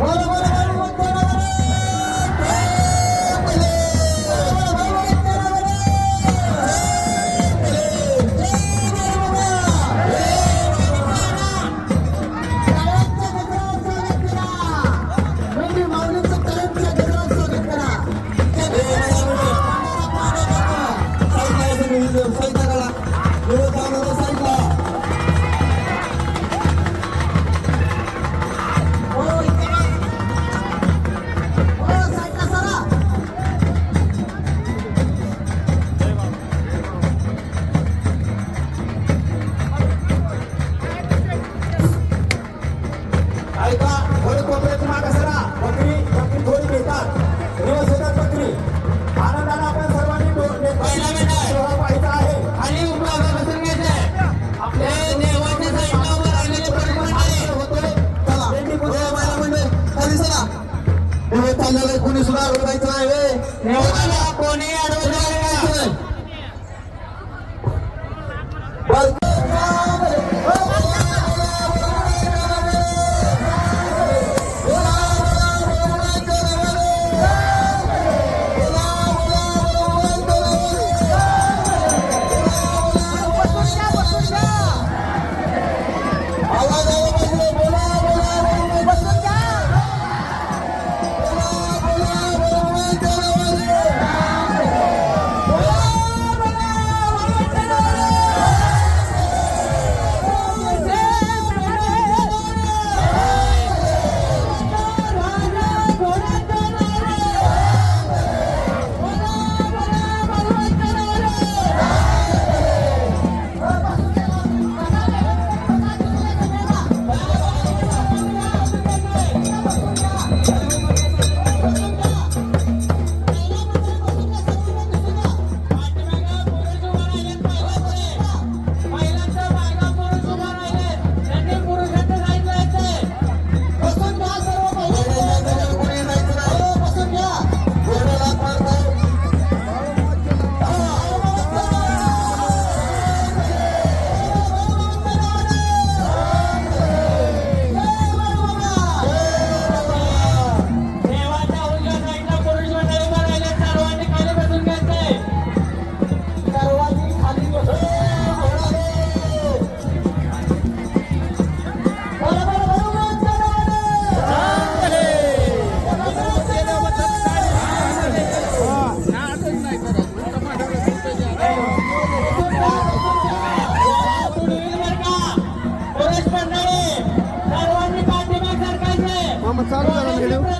Bueno. Final एकोणीस हजार रुपयाचा आहे कोणी अडवणार Alô, alô. 咋的了？